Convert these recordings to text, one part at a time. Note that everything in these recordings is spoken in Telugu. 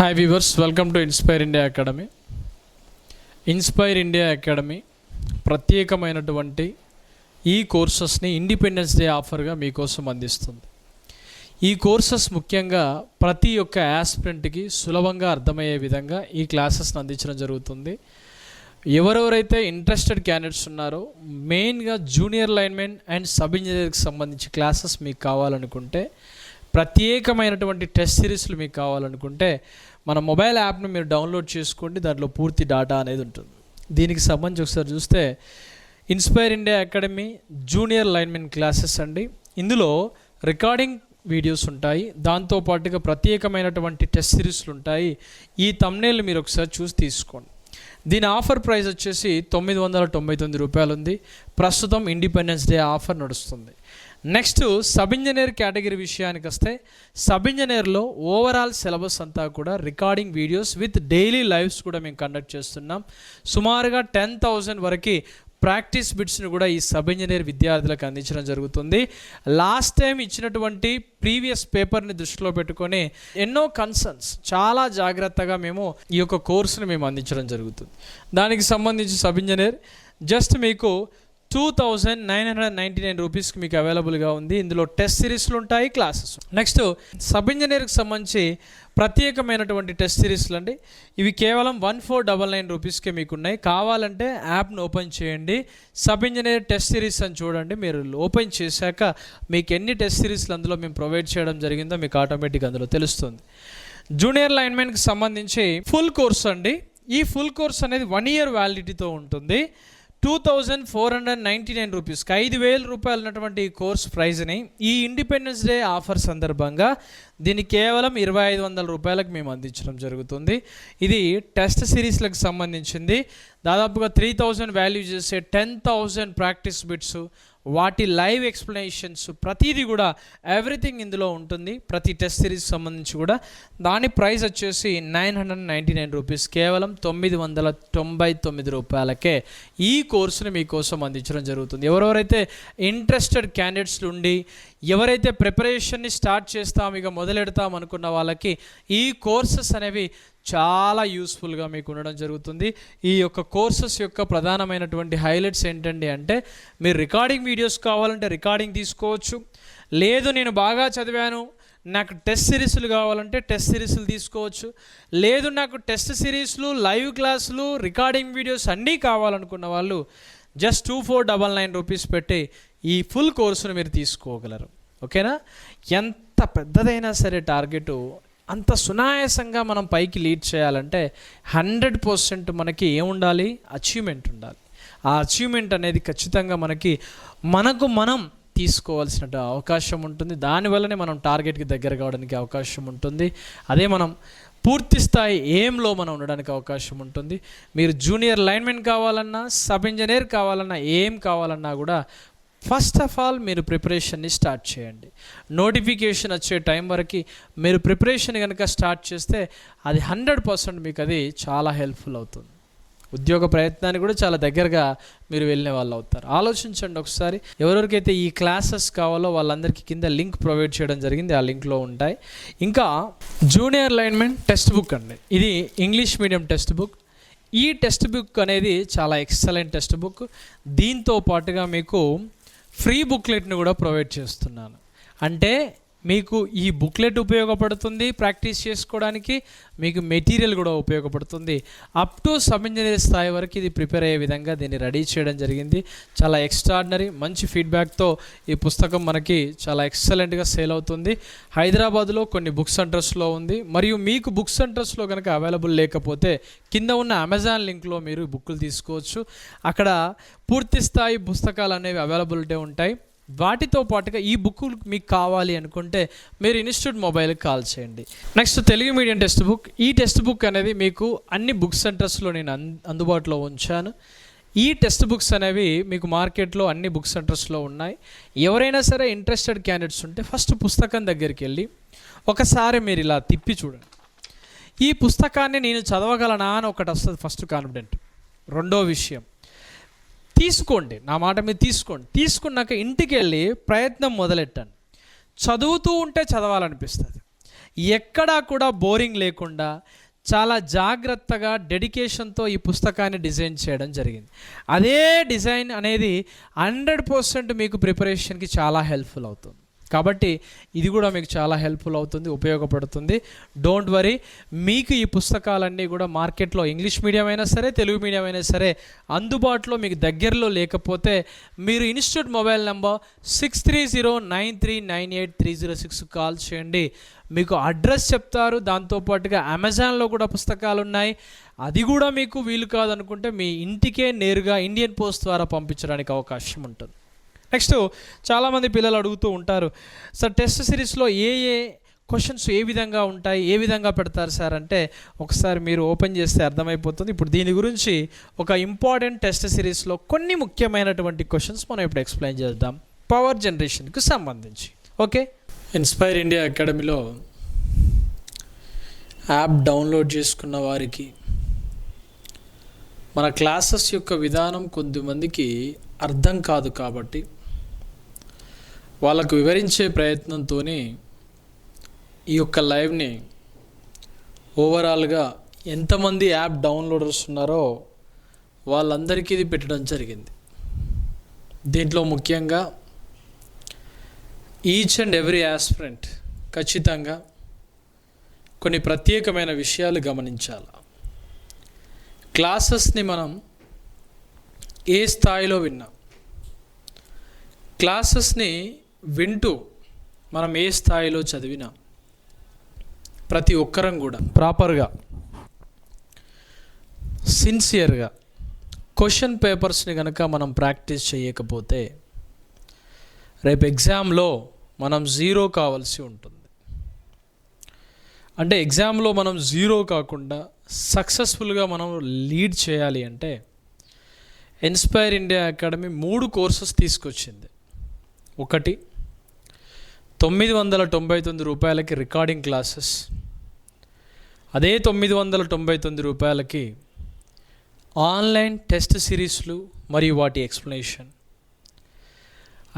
Hi viewers welcome to Inspire India Academy Inspire India Academy ప్రత్యేకమైనటువంటి ఈ కోర్సెస్ని ఇండిపెండెన్స్ డే ఆఫర్గా మీకోసం అందిస్తుంది. ఈ కోర్సెస్ ముఖ్యంగా ప్రతి ఒక్క యాస్పిరెంట్కి సులభంగా అర్థమయ్యే విధంగా ఈ క్లాసెస్ని అందించడం జరుగుతుంది. ఎవరెవరైతే ఇంట్రెస్టెడ్ క్యాండిడేట్స్ ఉన్నారో మెయిన్గా జూనియర్ లైన్మెన్ అండ్ సబ్ ఇంజనీర్కి సంబంధించి క్లాసెస్ మీకు కావాలనుకుంటే ప్రత్యేకమైనటువంటి టెస్ట్ సిరీస్లు మీకు కావాలనుకుంటే మన మొబైల్ యాప్ను మీరు డౌన్లోడ్ చేసుకోండి దాంట్లో పూర్తి డాటా అనేది ఉంటుంది. దీనికి సంబంధించి ఒకసారి చూస్తే Inspire India Academy junior linemen classes అండి. ఇందులో రికార్డింగ్ వీడియోస్ ఉంటాయి. దాంతో పాటుగా ప్రత్యేకమైనటువంటి టెస్ట్ సిరీస్లు ఉంటాయి. ఈ తమ్నేల్ మీరు ఒకసారి చూసి తీసుకోండి. దీని ఆఫర్ ప్రైస్ వచ్చేసి తొమ్మిది వందల తొంభై తొమ్మిది రూపాయలు ఉంది. ప్రస్తుతం ఇండిపెండెన్స్ డే ఆఫర్ నడుస్తుంది. నెక్స్ట్ సబ్ ఇంజనీర్ కేటగిరీ విషయానికి వస్తే సబ్ ఇంజనీర్లో ఓవరాల్ సిలబస్ అంతా కూడా recording videos with daily lives కూడా మేము కండక్ట్ చేస్తున్నాం. సుమారుగా టెన్ థౌజండ్ వరకు ప్రాక్టీస్ బిట్స్ని కూడా ఈ సబ్ ఇంజనీర్ విద్యార్థులకు అందించడం జరుగుతుంది. లాస్ట్ టైం ఇచ్చినటువంటి ప్రీవియస్ పేపర్ని దృష్టిలో పెట్టుకొని ఎన్నో కన్సర్న్స్ చాలా జాగ్రత్తగా మేము ఈ యొక్క కోర్సుని మేము అందించడం జరుగుతుంది. దానికి సంబంధించి సబ్ ఇంజనీర్ జస్ట్ మీకు two thousand nine hundred ninety nine రూపీస్కి మీకు అవైలబుల్గా ఉంది. ఇందులో టెస్ట్ సిరీస్లు ఉంటాయి క్లాసెస్ నెక్స్ట్ సబ్ ఇంజనీర్కి సంబంధించి ప్రత్యేకమైనటువంటి టెస్ట్ సిరీస్లు అండి. ఇవి కేవలం వన్ ఫోర్ డబల్ నైన్ రూపీస్కే మీకు ఉన్నాయి. కావాలంటే యాప్ను ఓపెన్ చేయండి. సబ్ ఇంజనీర్ టెస్ట్ సిరీస్ అని చూడండి. మీరు ఓపెన్ చేశాక మీకు ఎన్ని టెస్ట్ సిరీస్లు అందులో మేము ప్రొవైడ్ చేయడం జరిగిందో మీకు ఆటోమేటిక్ అందులో తెలుస్తుంది. జూనియర్ లైన్మెన్కి సంబంధించి ఫుల్ కోర్స్ అండి. ఈ ఫుల్ కోర్స్ అనేది వన్ ఇయర్ వ్యాలిడిటీతో ఉంటుంది. Two thousand four hundred ninety nine రూపీస్కి ఐదు వేల రూపాయలు ఉన్నటువంటి ఈ కోర్స్ ప్రైజ్ని ఈ ఇండిపెండెన్స్ డే ఆఫర్ సందర్భంగా దీన్ని కేవలం ఇరవై ఐదు వందల రూపాయలకు మేము అందించడం జరుగుతుంది. ఇది టెస్ట్ సిరీస్లకు సంబంధించింది. దాదాపుగా త్రీ థౌజండ్ వాల్యూ చేసే టెన్ థౌజండ్ ప్రాక్టీస్ బిట్స్ వాటి లైవ్ ఎక్స్ప్లెనేషన్స్ ప్రతిదీ కూడా ఎవ్రీథింగ్ ఇందులో ఉంటుంది. ప్రతి టెస్ట్ సిరీస్ సంబంధించి కూడా. దాని ప్రైస్ వచ్చేసి nine hundred ninety nine rupees. కేవలం తొమ్మిది వందల తొంభై తొమ్మిది రూపాయలకే ఈ కోర్సును మీకోసం అందించడం జరుగుతుంది. ఎవరెవరైతే ఇంట్రెస్టెడ్ క్యాండిడేట్స్ ఉండి ఎవరైతే ప్రిపరేషన్ని స్టార్ట్ చేస్తాం ఇక మొదలెడతాం అనుకున్న వాళ్ళకి ఈ కోర్సెస్ అనేవి చాలా యూస్ఫుల్గా మీకు ఉండడం జరుగుతుంది. ఈ యొక్క కోర్సెస్ యొక్క ప్రధానమైనటువంటి హైలైట్స్ ఏంటండి అంటే మీరు రికార్డింగ్ వీడియోస్ కావాలంటే రికార్డింగ్ తీసుకోవచ్చు. లేదు నేను బాగా చదివాను నాకు టెస్ట్ సిరీస్లు కావాలంటే టెస్ట్ సిరీస్లు తీసుకోవచ్చు. లేదు నాకు టెస్ట్ సిరీస్లు లైవ్ క్లాసులు రికార్డింగ్ వీడియోస్ అన్నీ కావాలనుకున్న వాళ్ళు just two four double nine rupees పెట్టి ఈ ఫుల్ కోర్సును మీరు తీసుకోగలరు. ఓకేనా? ఎంత పెద్దదైనా సరే టార్గెట్ అంత సునాయాసంగా మనం పైకి లీడ్ చేయాలంటే హండ్రెడ్ పర్సెంట్ మనకి ఏముండాలి? అచీవ్మెంట్ ఉండాలి. ఆ అచీవ్మెంట్ అనేది ఖచ్చితంగా మనకి మనకు మనం తీసుకోవాల్సిన అవకాశం ఉంటుంది. దానివల్లనే మనం టార్గెట్కి దగ్గర కావడానికి అవకాశం ఉంటుంది. అదే మనం పూర్తి స్థాయి ఏంలో మనం ఉండడానికి అవకాశం ఉంటుంది. మీరు జూనియర్ లైన్మెన్ కావాలన్నా సబ్ ఇంజనీర్ కావాలన్నా ఏం కావాలన్నా కూడా ఫస్ట్ ఆఫ్ ఆల్ మీరు ప్రిపరేషన్ని స్టార్ట్ చేయండి. నోటిఫికేషన్ వచ్చే టైం వరకు మీరు ప్రిపరేషన్ కనుక స్టార్ట్ చేస్తే అది హండ్రెడ్ పర్సెంట్ మీకు అది చాలా హెల్ప్ఫుల్ అవుతుంది. ఉద్యోగ ప్రయత్నానికి కూడా చాలా దగ్గరగా మీరు వెళ్ళిన వాళ్ళు అవుతారు. ఆలోచించండి ఒకసారి. ఎవరెవరికైతే ఈ క్లాసెస్ కావాలో వాళ్ళందరికీ కింద లింక్ ప్రొవైడ్ చేయడం జరిగింది ఆ లింక్లో ఉంటాయి. ఇంకా జూనియర్ లైన్మెన్ టెక్స్ట్ బుక్ అండి. ఇది ఇంగ్లీష్ మీడియం టెక్స్ట్ బుక్ ఈ టెక్స్ట్ బుక్ అనేది చాలా ఎక్సలెంట్ టెక్స్ట్ బుక్ దీంతో పాటుగా మీకు ఫ్రీ బుక్లెట్ని కూడా ప్రొవైడ్ చేస్తున్నాను. అంటే మీకు ఈ బుక్లెట్ ఉపయోగపడుతుంది ప్రాక్టీస్ చేసుకోవడానికి మీకు మెటీరియల్ కూడా ఉపయోగపడుతుంది. అప్ టు సబ్ ఇంజనీర్ స్థాయి వరకు ఇది ప్రిపేర్ అయ్యే విధంగా దీన్ని రెడీ చేయడం జరిగింది. చాలా ఎక్స్ట్రాడినరీ మంచి ఫీడ్బ్యాక్తో ఈ పుస్తకం మనకి చాలా ఎక్సలెంట్గా సేల్ అవుతుంది. హైదరాబాద్లో కొన్ని బుక్ సెంటర్స్లో ఉంది. మరియు మీకు బుక్ సెంటర్స్లో కనుక అవైలబుల్ లేకపోతే కింద ఉన్న అమెజాన్ లింక్లో మీరు బుక్కులు తీసుకోవచ్చు. అక్కడ పూర్తి స్థాయి పుస్తకాలు అనేవి అవైలబిలిటీ ఉంటాయి. వాటితో పాటుగా ఈ బుక్ మీకు కావాలి అనుకుంటే మీరు ఇన్స్టిట్యూట్ మొబైల్కి కాల్ చేయండి. Next Telugu medium text book. ఈ టెక్స్ట్ బుక్ అనేది మీకు అన్ని బుక్ సెంటర్స్లో నేను అన్- అందుబాటులో ఉంచాను. ఈ టెక్స్ట్ బుక్స్ అనేవి మీకు మార్కెట్లో అన్ని బుక్ సెంటర్స్లో ఉన్నాయి. ఎవరైనా సరే ఇంట్రెస్టెడ్ క్యాండిడేట్స్ ఉంటే ఫస్ట్ పుస్తకం దగ్గరికి వెళ్ళి ఒకసారి మీరు ఇలా తిప్పి చూడండి. ఈ పుస్తకాన్ని నేను చదవగలనా అని ఒకటి వస్తుంది ఫస్ట్ కాన్ఫిడెంట్ రెండో విషయం. తీసుకోండి. నా మాట మీద తీసుకోండి. తీసుకున్నాక ఇంటికి వెళ్ళి ప్రయత్నం మొదలెట్టండి. చదువుతూ ఉంటే చదవాలనిపిస్తుంది. ఎక్కడా కూడా బోరింగ్ లేకుండా చాలా జాగ్రత్తగా డెడికేషన్తో ఈ పుస్తకాన్ని డిజైన్ చేయడం జరిగింది. అదే డిజైన్ అనేది హండ్రెడ్ పర్సెంట్ మీకు ప్రిపరేషన్కి చాలా హెల్ప్ఫుల్ అవుతుంది. కాబట్టి ఇది కూడా మీకు చాలా హెల్ప్ఫుల్ అవుతుంది ఉపయోగపడుతుంది. డోంట్ వరీ మీకు ఈ పుస్తకాలన్నీ కూడా మార్కెట్లో ఇంగ్లీష్ మీడియం అయినా సరే తెలుగు మీడియం అయినా సరే అందుబాటులో మీకు దగ్గరలో లేకపోతే మీరు institute mobile number six three zero nine three nine eight three zero six call చేయండి. మీకు అడ్రస్ చెప్తారు దాంతోపాటుగా అమెజాన్లో కూడా పుస్తకాలు ఉన్నాయి. అది కూడా మీకు వీలు కాదనుకుంటే మీ ఇంటికే నేరుగా ఇండియన్ పోస్ట్ ద్వారా పంపించడానికి అవకాశం ఉంటుంది. నెక్స్ట్ చాలామంది పిల్లలు అడుగుతూ ఉంటారు సార్ టెస్ట్ సిరీస్లో ఏ ఏ క్వశ్చన్స్ ఏ విధంగా ఉంటాయి ఏ విధంగా పెడతారు సార్? అంటే ఒకసారి మీరు ఓపెన్ చేస్తే అర్థమైపోతుంది. ఇప్పుడు దీని గురించి ఒక ఇంపార్టెంట్ టెస్ట్ సిరీస్లో కొన్ని ముఖ్యమైనటువంటి క్వశ్చన్స్ మనం ఇప్పుడు ఎక్స్ప్లెయిన్ చేద్దాం. పవర్ జనరేషన్కి సంబంధించి. ఓకే? ఇన్స్పైర్ ఇండియా అకాడమీలో యాప్ డౌన్లోడ్ చేసుకున్న వారికి మన క్లాసెస్ యొక్క విధానం కొద్దిమందికి అర్థం కాదు కాబట్టి వాళ్ళకు వివరించే ప్రయత్నంతో ఈ యొక్క లైవ్ని ఓవరాల్గా ఎంతమంది యాప్ డౌన్లోడర్స్ ఉన్నారో వాళ్ళందరికీ ఇది పెట్టడం జరిగింది. దీంట్లో ముఖ్యంగా ఈచ్ అండ్ ఎవ్రీ యాస్పిరెంట్ ఖచ్చితంగా కొన్ని ప్రత్యేకమైన విషయాలు గమనించాలి. క్లాసెస్ని మనం ఏ స్థాయిలో విన్నాం? క్లాసెస్ని వింటూ మనం ఏ స్థాయిలో చదివినా ప్రతి ఒక్కరం కూడా ప్రాపర్గా సిన్సియర్గా క్వశ్చన్ పేపర్స్ని కనుక మనం ప్రాక్టీస్ చేయకపోతే రేపు ఎగ్జామ్లో మనం జీరో కావాల్సి ఉంటుంది. అంటే ఎగ్జామ్లో మనం జీరో కాకుండా సక్సెస్ఫుల్గా మనం లీడ్ చేయాలి అంటే ఇన్స్పైర్ ఇండియా అకాడమీ మూడు కోర్సెస్ తీసుకొచ్చింది. ఒకటి తొమ్మిది వందల తొంభై తొమ్మిది రూపాయలకి రికార్డింగ్ క్లాసెస్. అదే తొమ్మిది వందల తొంభై తొమ్మిది రూపాయలకి ఆన్లైన్ టెస్ట్ సిరీస్లు మరియు వాటి ఎక్స్ప్లెనేషన్.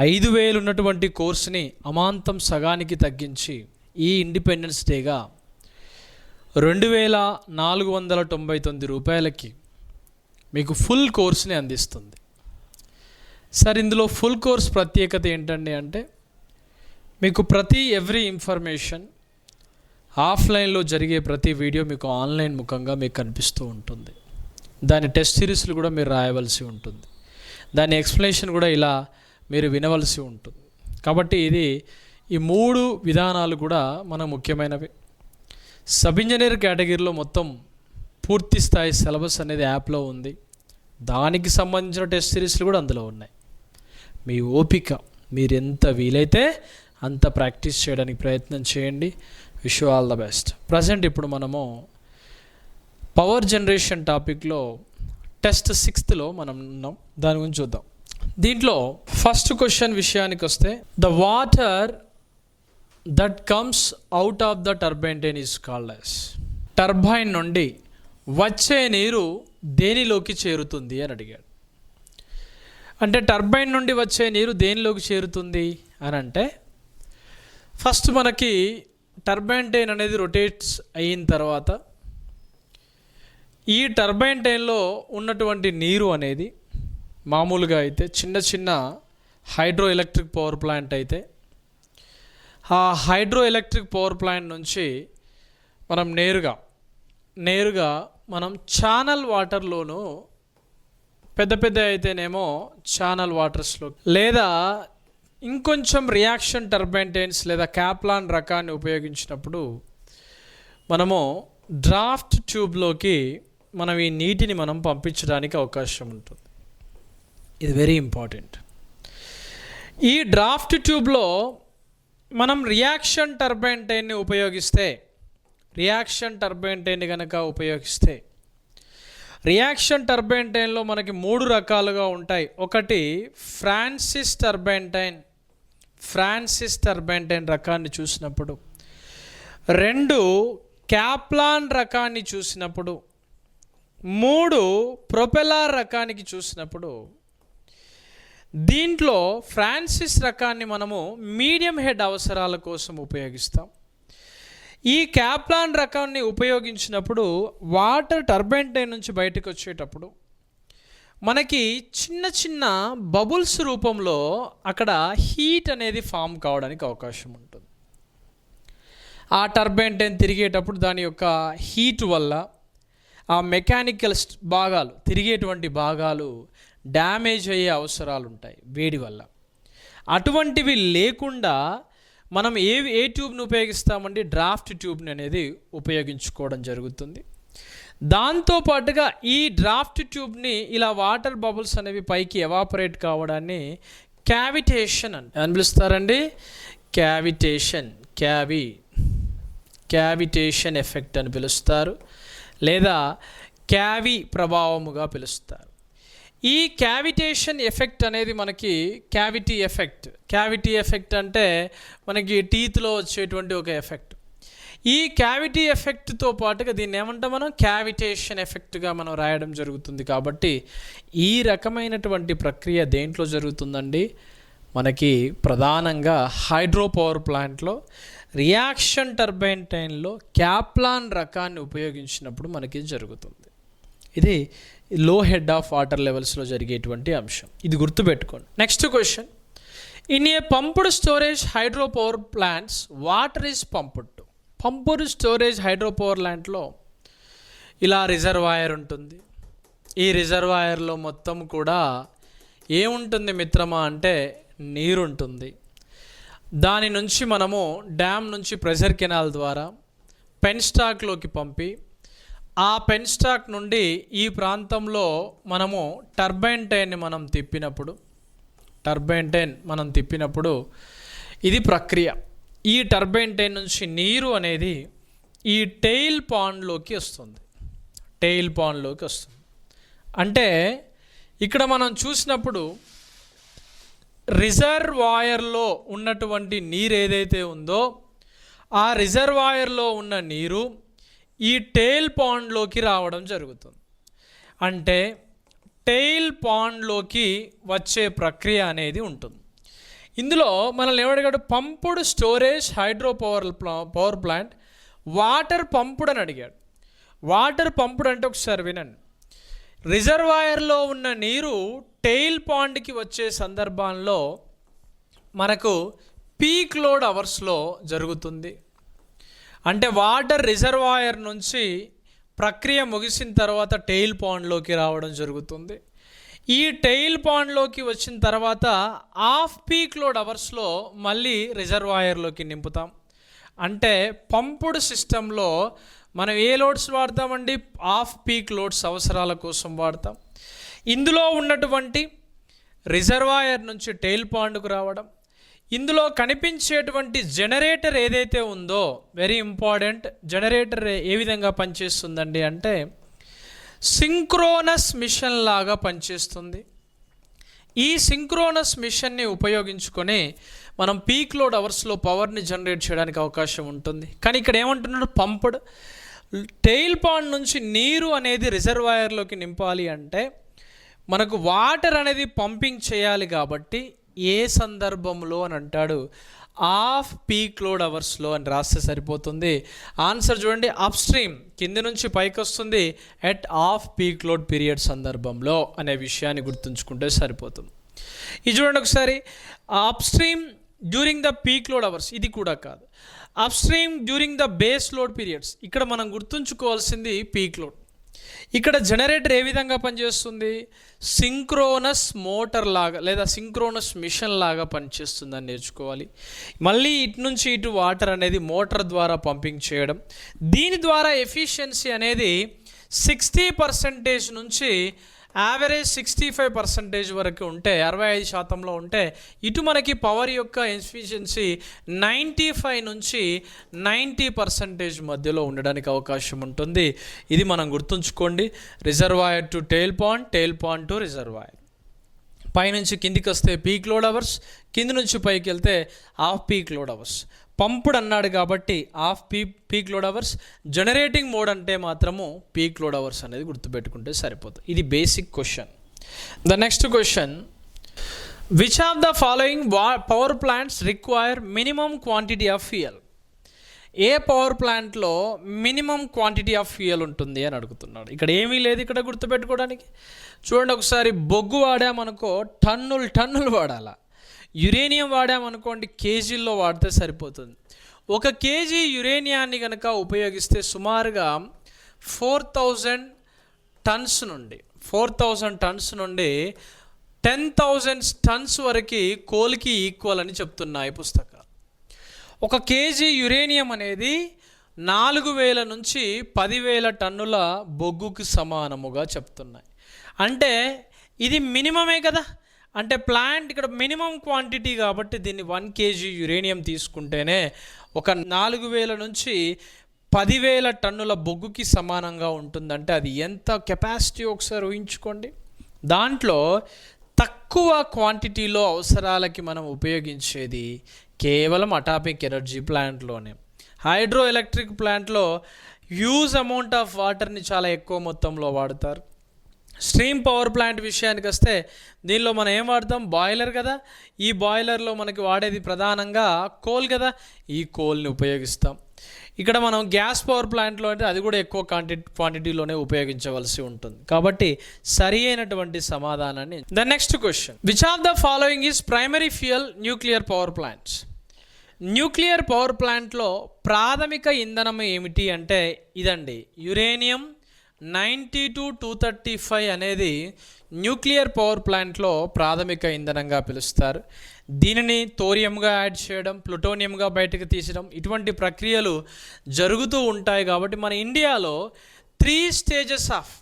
ఐదు వేలు ఉన్నటువంటి కోర్సుని అమాంతం సగానికి తగ్గించి ఈ ఇండిపెండెన్స్ డేగా రెండు వేల నాలుగు వందల తొంభై తొమ్మిది రూపాయలకి మీకు ఫుల్ కోర్స్ని అందిస్తుంది. సార్ ఇందులో ఫుల్ కోర్స్ ప్రత్యేకత ఏంటండి అంటే మీకు ప్రతి ఎవ్రీ ఇన్ఫర్మేషన్ ఆఫ్లైన్లో జరిగే ప్రతి వీడియో మీకు ఆన్లైన్ ముఖంగా మీకు కనిపిస్తూ ఉంటుంది. దాని టెస్ట్ సిరీస్లు కూడా మీరు రాయవలసి ఉంటుంది. దాని ఎక్స్ప్లెనేషన్ కూడా ఇలా మీరు వినవలసి ఉంటుంది. కాబట్టి ఇది ఈ మూడు విధానాలు కూడా మన ముఖ్యమైనవి. సబ్ ఇంజనీర్ కేటగిరీలో మొత్తం పూర్తి స్థాయి సిలబస్ అనేది యాప్లో ఉంది. దానికి సంబంధించిన టెస్ట్ సిరీస్లు కూడా అందులో ఉన్నాయి. మీ ఓపిక మీరు ఎంత వీలైతే అంత ప్రాక్టీస్ చేయడానికి ప్రయత్నం చేయండి. Wish all the best. Present ఇప్పుడు మనము పవర్ జనరేషన్ టాపిక్లో టెస్ట్ సిక్స్త్లో మనం ఉన్నాం. దాని గురించి చూద్దాం. దీంట్లో ఫస్ట్ క్వశ్చన్ విషయానికి వస్తే the water that comes out of the turbine then is called as. Turbine నుండి వచ్చే నీరు దేనిలోకి చేరుతుంది అని అడిగాడు. అంటే టర్బైన్ నుండి వచ్చే నీరు దేనిలోకి చేరుతుంది అని అంటే ఫస్ట్ మనకి టర్బైన్ టైన్ అనేది రొటేట్స్ అయిన తర్వాత ఈ టర్బైన్ టైన్లో ఉన్నటువంటి నీరు అనేది మామూలుగా అయితే చిన్న చిన్న హైడ్రో ఎలక్ట్రిక్ పవర్ ప్లాంట్ అయితే ఆ హైడ్రో ఎలక్ట్రిక్ పవర్ ప్లాంట్ నుంచి మనం నేరుగా నేరుగా మనం ఛానల్ వాటర్లోనూ పెద్ద పెద్ద అయితేనేమో ఛానల్ వాటర్స్లో లేదా ఇంకొంచెం రియాక్షన్ టర్బైంటైన్స్ లేదా క్యాప్లాన్ రకాన్ని ఉపయోగించినప్పుడు మనము డ్రాఫ్ట్ ట్యూబ్లోకి మనం ఈ నీటిని మనం పంపించడానికి అవకాశం ఉంటుంది. ఇది వెరీ ఇంపార్టెంట్ ఈ డ్రాఫ్ట్ ట్యూబ్లో మనం రియాక్షన్ టర్బైంటైన్ని ఉపయోగిస్తే రియాక్షన్ టర్బైంటైన్ కనుక ఉపయోగిస్తే రియాక్షన్ టర్బైంటైన్లో మనకి మూడు రకాలుగా ఉంటాయి. ఒకటి ఫ్రాన్సిస్ టర్బైంటైన్ ఫ్రాన్సిస్ టర్బెంటైన్ రకాన్ని చూసినప్పుడు రెండు క్యాప్లాన్ రకాన్ని చూసినప్పుడు మూడు ప్రొపెలార్ రకానికి చూసినప్పుడు దీంట్లో ఫ్రాన్సిస్ రకాన్ని మనము మీడియం హెడ్ అవసరాల కోసం ఉపయోగిస్తాం. ఈ క్యాప్లాన్ రకాన్ని ఉపయోగించినప్పుడు వాటర్ టర్బైన్ నుంచి బయటకు వచ్చేటప్పుడు మనకి చిన్న చిన్న బబుల్స్ రూపంలో అక్కడ హీట్ అనేది ఫామ్ కావడానికి అవకాశం ఉంటుంది. ఆ టర్బైన్ టైన్ తిరిగేటప్పుడు దాని యొక్క హీట్ వల్ల ఆ మెకానికల్ భాగాలు తిరిగేటువంటి భాగాలు డ్యామేజ్ అయ్యే అవసరాలు ఉంటాయి వేడి వల్ల. అటువంటివి లేకుండా మనం ఏ ఏ ట్యూబ్ని ఉపయోగిస్తామండి? డ్రాఫ్ట్ ట్యూబ్ని అనేది ఉపయోగించుకోవడం జరుగుతుంది. దాంతో పాటుగా ఈ డ్రాఫ్ట్ ట్యూబ్ని ఇలా వాటర్ బబుల్స్ అనేవి పైకి ఎవాపరేట్ కావడాన్ని క్యావిటేషన్ అని అని పిలుస్తారండి క్యావిటేషన్ క్యావి క్యావిటేషన్ ఎఫెక్ట్ అని పిలుస్తారు. లేదా క్యావి ప్రభావముగా పిలుస్తారు. ఈ క్యావిటేషన్ ఎఫెక్ట్ అనేది మనకి క్యావిటీ ఎఫెక్ట్ క్యావిటీ ఎఫెక్ట్ అంటే మనకి టీత్లో వచ్చేటువంటి ఒక ఎఫెక్ట్. ఈ క్యావిటీ ఎఫెక్ట్తో పాటుగా దీన్ని ఏమంటాం మనం? క్యావిటేషన్ ఎఫెక్ట్గా మనం రాయడం జరుగుతుంది కాబట్టి ఈ రకమైనటువంటి ప్రక్రియ దేంట్లో జరుగుతుందండి? మనకి ప్రధానంగా హైడ్రో పవర్ ప్లాంట్లో రియాక్షన్ టర్బైన్ టైంలో క్యాప్లాన్ రకాన్ని ఉపయోగించినప్పుడు మనకి జరుగుతుంది. ఇది లో హెడ్ ఆఫ్ వాటర్ లెవెల్స్లో జరిగేటువంటి అంశం. ఇది గుర్తుపెట్టుకోండి. Next question. In a pumped storage hydro power plants water is pumped. To storage hydropower ప్లాంట్లో ఇలా రిజర్వాయర్ ఉంటుంది. ఈ రిజర్వాయర్లో మొత్తం కూడా ఏముంటుంది మిత్రమా అంటే నీరుంటుంది. దాని నుంచి మనము డ్యామ్ నుంచి ప్రెషర్ కెనాల్ ద్వారా పెన్ స్టాక్లోకి పంపి ఆ పెన్ స్టాక్ నుండి ఈ ప్రాంతంలో మనము టర్బైన్ టైన్ని మనం తిప్పినప్పుడు టర్బైన్ టైన్ మనం తిప్పినప్పుడు ఇది ప్రక్రియ. ఈ టర్బైన్ టైన్ నుంచి నీరు అనేది ఈ టెయిల్ పాండ్లోకి వస్తుంది. టెయిల్ పాండ్లోకి వస్తుంది. అంటే ఇక్కడ మనం చూసినప్పుడు రిజర్వాయర్లో ఉన్నటువంటి నీరు ఏదైతే ఉందో ఆ రిజర్వాయర్లో ఉన్న నీరు ఈ టెయిల్ పాండ్లోకి రావడం జరుగుతుంది. అంటే టెయిల్ పాండ్లోకి వచ్చే ప్రక్రియ అనేది ఉంటుంది. ఇందులో మనల్ని ఏమడిగాడు పంపుడు స్టోరేజ్ హైడ్రో పవర్ ప్లా- పవర్ ప్లాంట్ వాటర్ పంపుడు అని అడిగాడు. వాటర్ పంపుడు అంటే ఒకసారి వినండి. రిజర్వాయర్లో ఉన్న నీరు టెయిల్ పాండ్కి వచ్చే సందర్భంలో మనకు పీక్ లోడ్ అవర్స్లో జరుగుతుంది. అంటే వాటర్ రిజర్వాయర్ నుంచి ప్రక్రియ ముగిసిన తర్వాత టెయిల్ పాండ్లోకి రావడం జరుగుతుంది. ఈ టెయిల్ పాండ్లోకి వచ్చిన తర్వాత ఆఫ్ పీక్ లోడ్ అవర్స్లో మళ్ళీ రిజర్వాయర్లోకి నింపుతాం. అంటే పంపుడు సిస్టంలో మనం ఏ లోడ్స్ వాడతామండి? ఆఫ్ పీక్ లోడ్స్ అవసరాల కోసం వాడతాం. ఇందులో ఉన్నటువంటి రిజర్వాయర్ నుంచి టెయిల్ పాండ్కు రావడం. ఇందులో కనిపించేటువంటి జనరేటర్ ఏదైతే ఉందో వెరీ ఇంపార్టెంట్ జనరేటర్ ఏ విధంగా పనిచేస్తుందండి అంటే సింక్రోనస్ మిషన్ లాగా పనిచేస్తుంది. ఈ సింక్రోనస్ మిషన్ని ఉపయోగించుకొని మనం పీక్ లోడ్ అవర్స్లో పవర్ని జనరేట్ చేయడానికి అవకాశం ఉంటుంది. కానీ ఇక్కడ ఏమంటున్నాడు? పంప్డ్. టెయిల్ పాండ్ నుంచి నీరు అనేది రిజర్వాయర్లోకి నింపాలి అంటే మనకు వాటర్ అనేది పంపింగ్ చేయాలి కాబట్టి ఏ సందర్భంలో అని అంటాడు? ఆఫ్ పీక్ లోడ్ అవర్స్లో అని రాస్తే సరిపోతుంది. ఆన్సర్ చూడండి అప్ స్ట్రీమ్ కింది నుంచి పైకి వస్తుంది. At off peak load period సందర్భంలో అనే విషయాన్ని గుర్తుంచుకుంటే సరిపోతుంది. ఇది చూడండి ఒకసారి. Upstream during the peak load hours ఇది కూడా కాదు. Upstream during the base load periods ఇక్కడ మనం గుర్తుంచుకోవాల్సింది పీక్ లోడ్ ఇక్కడ జనరేటర్ ఏ విధంగా పనిచేస్తుంది? సింక్రోనస్ మోటార్ లాగా లేదా సింక్రోనస్ మిషన్ లాగా పనిచేస్తుందని నేర్చుకోవాలి. మళ్ళీ ఇటు నుంచి ఇటు వాటర్ అనేది మోటార్ ద్వారా పంపింగ్ చేయడం. దీని ద్వారా ఎఫిషియన్సీ అనేది సిక్స్టీ పర్సెంటేజ్ నుంచి యావరేజ్ సిక్స్టీ ఫైవ్ పర్సెంటేజ్ వరకు ఉంటే అరవై ఐదు శాతంలో ఉంటే ఇటు మనకి పవర్ యొక్క ఎఫిషియన్సీ నైంటీ ఫైవ్ నుంచి నైంటీ పర్సెంటేజ్ మధ్యలో ఉండడానికి అవకాశం ఉంటుంది. ఇది మనం గుర్తుంచుకోండి. Reservoir to tail point tail point to reservoir పైనుంచి కిందికి వస్తే పీక్ లోడ్ అవర్స్ కింది నుంచి పైకి వెళ్తే off peak load hours pumped అన్నాడు కాబట్టి off P peak load hours. Generating mode అంటే మాత్రము పీక్ లోడ్ అవర్స్ అనేది గుర్తుపెట్టుకుంటే సరిపోతుంది. ఇది basic question. The next question. Which of the following వా power plants require minimum quantity of fuel A power ప్లాంట్లో మినిమం క్వాంటిటీ ఆఫ్ ఫ్యూయల్ ఉంటుంది అని అడుగుతున్నాడు. ఇక్కడ ఏమీ లేదు ఇక్కడ గుర్తుపెట్టుకోవడానికి. చూడండి ఒకసారి బొగ్గు వాడామనుకో టన్నులు టన్నులు వాడాలా? యురేనియం వాడామనుకోండి కేజీల్లో వాడితే సరిపోతుంది. ఒక కేజీ యురేనియాన్ని కనుక ఉపయోగిస్తే సుమారుగా ఫోర్ థౌజండ్ టన్స్ నుండి ఫోర్ థౌజండ్ టన్స్ నుండి టెన్ థౌజండ్ టన్స్ వరకు కోల్కి ఈక్వల్ అని చెప్తున్నాయి పుస్తకాలు. ఒక కేజీ యురేనియం అనేది నాలుగు వేల నుంచి పదివేల టన్నుల బొగ్గుకి సమానముగా చెప్తున్నాయి. అంటే ఇది మినిమమే కదా? అంటే ప్లాంట్ ఇక్కడ మినిమం క్వాంటిటీ కాబట్టి దీన్ని వన్ కేజీ యురేనియం తీసుకుంటేనే ఒక నాలుగు వేల నుంచి పదివేల టన్నుల బొగ్గుకి సమానంగా ఉంటుందంటే అది ఎంత కెపాసిటీ ఒకసారి ఊహించుకోండి. దాంట్లో తక్కువ క్వాంటిటీలో అవసరాలకి మనం ఉపయోగించేది కేవలం అటాపిక్ ఎనర్జీ ప్లాంట్లోనే. హైడ్రో ఎలక్ట్రిక్ ప్లాంట్లో హ్యూజ్ అమౌంట్ ఆఫ్ వాటర్ని చాలా ఎక్కువ మొత్తంలో వాడతారు. స్ట్రీమ్ పవర్ ప్లాంట్ విషయానికి వస్తే దీనిలో మనం ఏం వాడతాం? బాయిలర్ కదా. ఈ బాయిలర్లో మనకి వాడేది ప్రధానంగా కోల్ కదా. ఈ కోల్ని ఉపయోగిస్తాం. ఇక్కడ మనం గ్యాస్ పవర్ ప్లాంట్లో అంటే అది కూడా ఎక్కువ క్వాంటిటీ క్వాంటిటీలోనే ఉపయోగించవలసి ఉంటుంది. కాబట్టి సరి అయినటువంటి సమాధానాన్ని. The next question which of the following is primary fuel nuclear power plants nuclear power ప్లాంట్లో ప్రాథమిక ఇంధనం ఏమిటి అంటే ఇదండి. Uranium ninety two two thirty five అనేది న్యూక్లియర్ పవర్ ప్లాంట్లో ప్రాథమిక ఇంధనంగా పిలుస్తారు. దీనిని తోరియంగా యాడ్ చేయడం ప్లుటోనియంగా బయటకు తీసడం ఇటువంటి ప్రక్రియలు జరుగుతూ ఉంటాయి కాబట్టి మన ఇండియాలో three stages of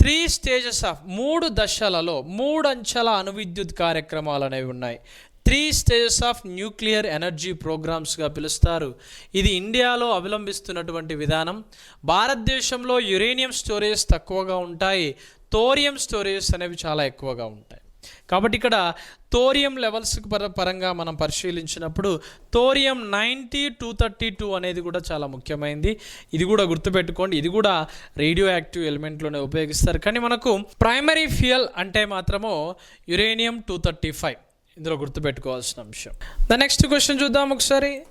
three stages of మూడు దశలలో మూడు అంచెల అణువిద్యుత్ కార్యక్రమాలు అనేవి ఉన్నాయి. Three stages of nuclear energy ప్రోగ్రామ్స్గా పిలుస్తారు. ఇది ఇండియాలో అవలంబిస్తున్నటువంటి విధానం. భారతదేశంలో యురేనియం స్టోరేజ్ తక్కువగా ఉంటాయి. తోరియం స్టోరేజ్ అనేవి చాలా ఎక్కువగా ఉంటాయి. కాబట్టి ఇక్కడ తోరియం లెవెల్స్ పర పరంగా మనం పరిశీలించినప్పుడు thorium ninety two thirty two అనేది కూడా చాలా ముఖ్యమైనది ఇది కూడా గుర్తుపెట్టుకోండి. ఇది కూడా రేడియో యాక్టివ్ ఎలిమెంట్లోనే ఉపయోగిస్తారు. కానీ మనకు ప్రైమరీ ఫ్యూయల్ అంటే మాత్రము యురేనియం టూ థర్టీ ఫైవ్ ఇందులో గుర్తుపెట్టుకోవాల్సిన అంశం. ద నెక్స్ట్ క్వశ్చన్ చూద్దాం ఒకసారి.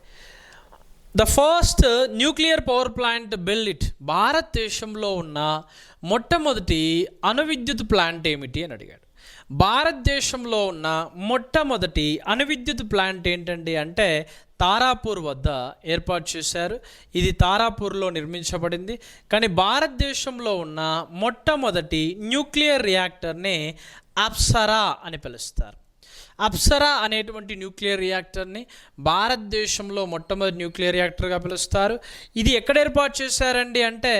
The first nuclear power plant built it భారతదేశంలో ఉన్న మొట్టమొదటి అణువిద్యుత్ ప్లాంట్ ఏమిటి అని అడిగాడు. భారతదేశంలో ఉన్న మొట్టమొదటి అణువిద్యుత్ ప్లాంట్ ఏంటండి అంటే తారాపూర్ వద్ద ఏర్పాటు చేశారు. ఇది తారాపూర్లో నిర్మించబడింది. కానీ భారతదేశంలో ఉన్న మొట్టమొదటి న్యూక్లియర్ రియాక్టర్ని అప్సరా అని పిలుస్తారు. అప్సరా అనేటువంటి న్యూక్లియర్ రియాక్టర్ని భారతదేశంలో మొట్టమొదటి న్యూక్లియర్ రియాక్టర్గా పిలుస్తారు. ఇది ఎక్కడ ఏర్పాటు చేశారండి అంటే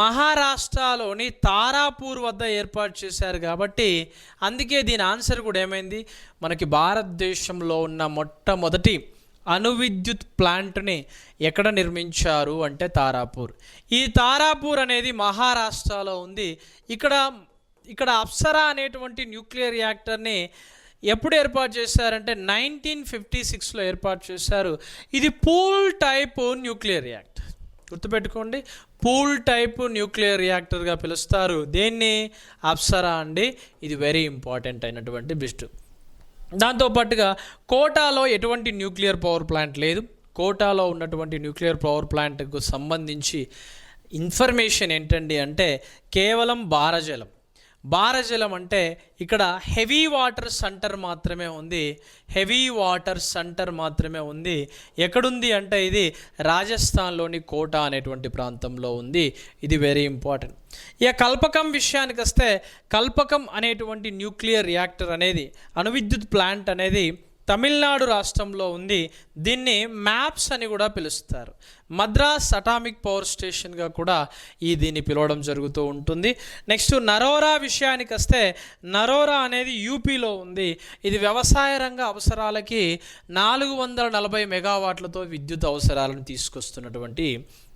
మహారాష్ట్రలోని తారాపూర్ వద్ద ఏర్పాటు చేశారు కాబట్టి అందుకే దీని ఆన్సర్ కూడా ఏమైంది? మనకి భారతదేశంలో ఉన్న మొట్టమొదటి అణువిద్యుత్ ప్లాంట్ని ఎక్కడ నిర్మించారు అంటే తారాపూర్. ఈ తారాపూర్ అనేది మహారాష్ట్రలో ఉంది. ఇక్కడ ఇక్కడ అప్సరా అనేటువంటి న్యూక్లియర్ రియాక్టర్ని ఎప్పుడు ఏర్పాటు చేశారంటే నైన్టీన్ ఫిఫ్టీ సిక్స్లో ఏర్పాటు చేశారు. ఇది పూల్ టైప్ న్యూక్లియర్ రియాక్టర్ గుర్తుపెట్టుకోండి పూల్ టైప్ న్యూక్లియర్ రియాక్టర్గా పిలుస్తారు. దేన్ని? అప్సరా అండి. ఇది వెరీ ఇంపార్టెంట్ అయినటువంటి బిస్ట్. దాంతోపాటుగా కోటాలో ఎటువంటి న్యూక్లియర్ పవర్ ప్లాంట్ లేదు. కోటాలో ఉన్నటువంటి న్యూక్లియర్ పవర్ ప్లాంట్కు సంబంధించి ఇన్ఫర్మేషన్ ఏంటండి అంటే కేవలం భారజలం భారజలం అంటే ఇక్కడ హెవీ వాటర్ సెంటర్ మాత్రమే ఉంది. హెవీ వాటర్ సెంటర్ మాత్రమే ఉంది. ఎక్కడుంది అంటే ఇది రాజస్థాన్లోని కోట అనేటువంటి ప్రాంతంలో ఉంది. ఇది వెరీ ఇంపార్టెంట్ ఇక కల్పకం విషయానికి వస్తే కల్పకం అనేటువంటి న్యూక్లియర్ రియాక్టర్ అనేది అణువిద్యుత్ ప్లాంట్ అనేది తమిళనాడు రాష్ట్రంలో ఉంది. దీన్ని మ్యాప్స్ అని కూడా పిలుస్తారు. మద్రాస్ అటామిక్ పవర్ స్టేషన్గా కూడా ఈ దీన్ని పిలవడం జరుగుతూ ఉంటుంది. నెక్స్ట్ నరోరా విషయానికి వస్తే నరోరా అనేది యూపీలో ఉంది. ఇది వ్యవసాయ రంగ అవసరాలకి నాలుగు వందల నలభై మెగావాట్లతో విద్యుత్ అవసరాలను తీసుకొస్తున్నటువంటి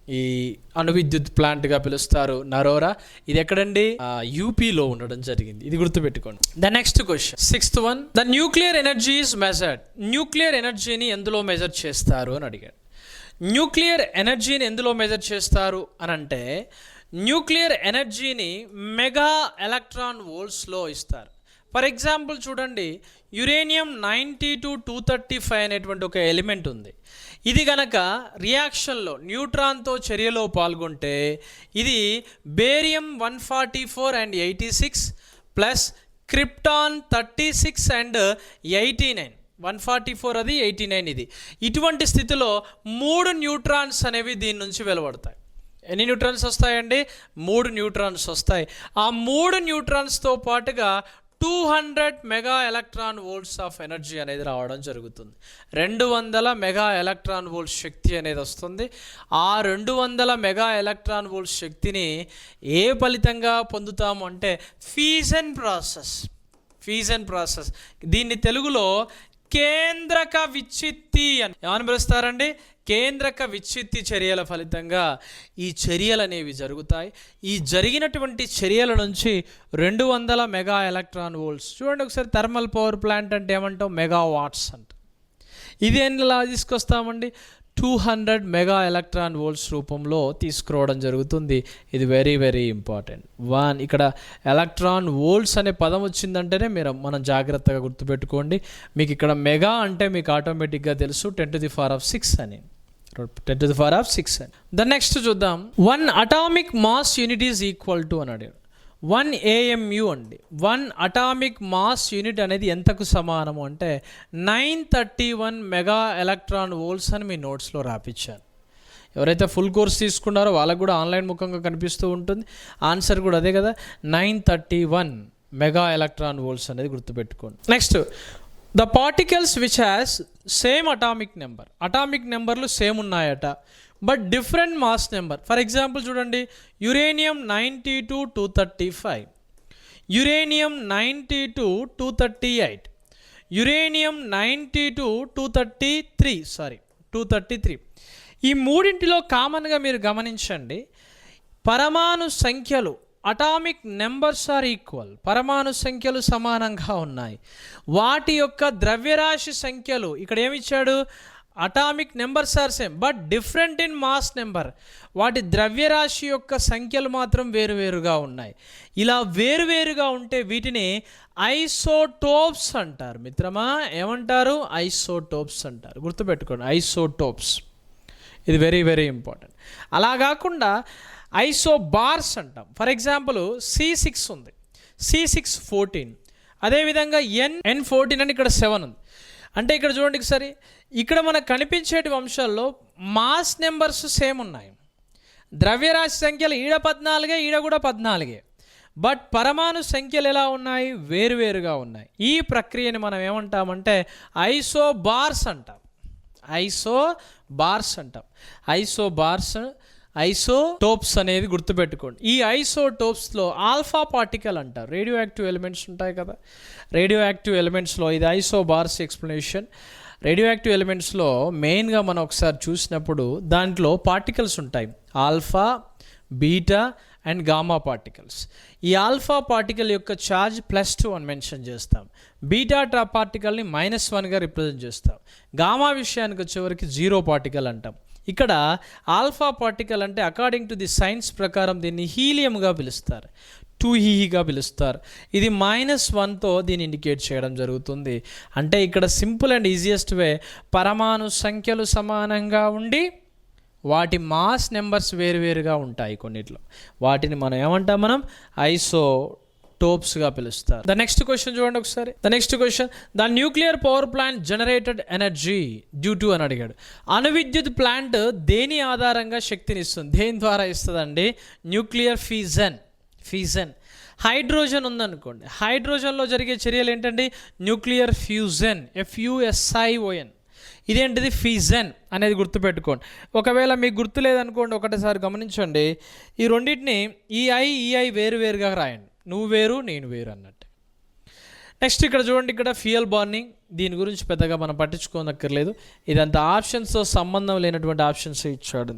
ఈ అణువిద్యుత్ ప్లాంట్గా పిలుస్తారు నరోరా. ఇది ఎక్కడండి? యూపీలో ఉండడం జరిగింది. ఇది గుర్తుపెట్టుకోండి. The next question sixth one the nuclear energy is measured nuclear ఎనర్జీని ఎందులో మెజర్ చేస్తారు అని అడిగాడు. న్యూక్లియర్ ఎనర్జీని ఎందులో మెజర్ చేస్తారు అని అంటే న్యూక్లియర్ ఎనర్జీని మెగా ఎలక్ట్రాన్ వోల్ట్స్లో ఇస్తారు. ఫర్ ఎగ్జాంపుల్ చూడండి. Uranium ninety two two thirty five అనేటువంటి ఒక ఎలిమెంట్ ఉంది. ఇది గనక రియాక్షన్లో న్యూట్రాన్తో చర్యలో పాల్గొంటే ఇది barium one forty four and eighty six plus krypton thirty six and eighty nine one forty four అది ఎయిటీ నైన్ ఇది. ఇటువంటి స్థితిలో మూడు న్యూట్రాన్స్ అనేవి దీని నుంచి వెలువడతాయి. ఎన్ని న్యూట్రాన్స్ వస్తాయండి? మూడు న్యూట్రాన్స్ వస్తాయి. ఆ మూడు న్యూట్రాన్స్తో పాటుగా two hundred mega electron volts of energy అనేది రావడం జరుగుతుంది. రెండు వందల మెగా ఎలక్ట్రాన్ వోల్ట్ శక్తి అనేది వస్తుంది. ఆ రెండు వందల మెగా ఎలక్ట్రాన్ వోల్ట్ శక్తిని ఏ ఫలితంగా పొందుతాము అంటే ఫీజన్ ప్రాసెస్. Fission process. దీన్ని తెలుగులో కేంద్రక విచ్చిత్తి అని. ఏమని పిలుస్తారండి? కేంద్రక విచ్చిత్తి చర్యల ఫలితంగా ఈ చర్యలు అనేవి జరుగుతాయి. ఈ జరిగినటువంటి చర్యల నుంచి రెండు వందల మెగా ఎలక్ట్రాన్ వోల్ట్స్. చూడండి ఒకసారి థర్మల్ పవర్ ప్లాంట్ అంటే ఏమంటాం? మెగా వాట్స్ అంట. ఇది ఎలా తీసుకొస్తామండి two hundred mega electron volts రూపంలో తీసుకురావడం జరుగుతుంది. ఇది వెరీ వెరీ ఇంపార్టెంట్ వన్ ఇక్కడ ఎలక్ట్రాన్ వోల్ట్స్ అనే పదం వచ్చిందంటేనే మీరు మనం జాగ్రత్తగా గుర్తుపెట్టుకోండి. మీకు ఇక్కడ మెగా అంటే మీకు ఆటోమేటిక్గా తెలుసు. Ten to the power of six అని. Ten to the power of six అని. ద నెక్స్ట్ చూద్దాం. One atomic mass unit is equal to అని అడిగాడు వన్ ఏఎంయు అండి. వన్ అటామిక్ మాస్ యూనిట్ అనేది ఎంతకు సమానము అంటే nine thirty one mega electron volts అని మీ నోట్స్లో రాపించాను ఎవరైతే ఫుల్ కోర్స్ తీసుకున్నారో వాళ్ళకు కూడా ఆన్లైన్ ముఖంగా కనిపిస్తూ ఉంటుంది. ఆన్సర్ కూడా అదే కదా nine thirty one mega electron volts అనేది గుర్తుపెట్టుకోండి. Next the particles which has same atomic number. Atomic నెంబర్లు సేమ్ ఉన్నాయట. But different mass number. For example చూడండి uranium ninety two two thirty five. Uranium ninety two two thirty eight. Uranium ninety two two thirty three sorry two thirty three. ఈ మూడింటిలో కామన్గా మీరు గమనించండి పరమాణు సంఖ్యలు అటామిక్ నెంబర్స్ ఆర్ ఈక్వల్. పరమాణు సంఖ్యలు సమానంగా ఉన్నాయి. వాటి యొక్క ద్రవ్యరాశి సంఖ్యలు ఇక్కడ ఏమిచ్చాడు? Atomic numbers are same but different in mass number వాటి ద్రవ్యరాశి యొక్క సంఖ్యలు మాత్రం వేరువేరుగా ఉన్నాయి. ఇలా వేరువేరుగా ఉంటే వీటిని ఐసోటోప్స్ అంటారు. మిత్రమా ఏమంటారు? ఐసోటోప్స్ అంటారు. గుర్తుపెట్టుకోండి ఐసోటోప్స్. ఇది వెరీ వెరీ ఇంపార్టెంట్ అలా కాకుండా ఐసో బార్స్ అంటాం. ఫర్ ఎగ్జాంపుల్ సి సిక్స్ ఉంది. సి సిక్స్ ఫోర్టీన్ అదేవిధంగా ఎన్ ఎన్ ఫోర్టీన్ అని ఇక్కడ సెవెన్ ఉంది. అంటే ఇక్కడ చూడండి ఒకసారి. ఇక్కడ మనకు కనిపించేటి అంశాల్లో మాస్ నెంబర్స్ సేమ్ ఉన్నాయి. ద్రవ్యరాశి సంఖ్యలు ఈడ పద్నాలుగే ఈడ కూడా పద్నాలుగే. బట్ పరమాణు సంఖ్యలు ఎలా ఉన్నాయి? వేరువేరుగా ఉన్నాయి. ఈ ప్రక్రియని మనం ఏమంటామంటే ఐసో బార్స్ అంటాం. ఐసో బార్స్ అంటాం. ఐసో బార్స్ ఐసో టోప్స్ అనేది గుర్తుపెట్టుకోండి. ఈ ఐసో టోప్స్లో ఆల్ఫా పార్టికల్ అంటారు రేడియో యాక్టివ్ ఎలిమెంట్స్ ఉంటాయి కదా. రేడియో యాక్టివ్ ఎలిమెంట్స్లో ఇది isobars explanation. Radio active ఎలిమెంట్స్లో మెయిన్గా మనం ఒకసారి చూసినప్పుడు దాంట్లో పార్టికల్స్ ఉంటాయి. Alpha beta and gamma particles. ఈ ఆల్ఫా పార్టికల్ యొక్క ఛార్జ్ ప్లస్ టూ అని మెన్షన్ చేస్తాం. బీటా ట్రా పార్టికల్ని మైనస్ వన్గా రిప్రజెంట్ చేస్తాం. గామా విషయానికి వచ్చేవరకు జీరో పార్టికల్ అంటాం. ఇక్కడ ఆల్ఫా పార్టికల్ అంటే అకార్డింగ్ టు ది సైన్స్ ప్రకారం దీన్ని హీలియంగా పిలుస్తారు. టూ హీగా పిలుస్తారు. ఇది మైనస్ వన్తో దీన్ని ఇండికేట్ చేయడం జరుగుతుంది. అంటే ఇక్కడ సింపుల్ అండ్ ఈజియెస్ట్ వే పరమాణు సంఖ్యలు సమానంగా ఉండి వాటి మాస్ నెంబర్స్ వేరువేరుగా ఉంటాయి కొన్నిట్లో. వాటిని మనం ఏమంటాం మనం? ఐసో టోప్స్గా పిలుస్తారు. ద నెక్స్ట్ క్వశ్చన్ చూడండి ఒకసారి. The next question the nuclear power plant generated energy due to అని అడిగాడు. అణు విద్యుత్ ప్లాంట్ దేని ఆధారంగా శక్తిని ఇస్తుంది దేని ద్వారా ఇస్తుందండి? Nuclear fission. ఫీజన్. హైడ్రోజన్ ఉందనుకోండి. హైడ్రోజన్లో జరిగే చర్యలు ఏంటండి? Nuclear fusion. ఎఫ్యూఎస్ఐఓఎన్ ఇదేంటిది? ఫీజన్ అనేది గుర్తుపెట్టుకోండి. ఒకవేళ మీకు గుర్తు లేదనుకోండి ఒకటేసారి గమనించండి. ఈ రెండింటిని ఈఐ ఈఐ వేరు వేరుగా రాయండి. నువ్వు వేరు నేను వేరు అన్నట్టు. నెక్స్ట్ ఇక్కడ చూడండి ఇక్కడ ఫ్యూయల్ బర్నింగ్ దీని గురించి పెద్దగా మనం పట్టించుకోనక్కర్లేదు. ఇదంతా ఆప్షన్స్తో సంబంధం లేనటువంటి ఆప్షన్స్ ఇచ్చాడు.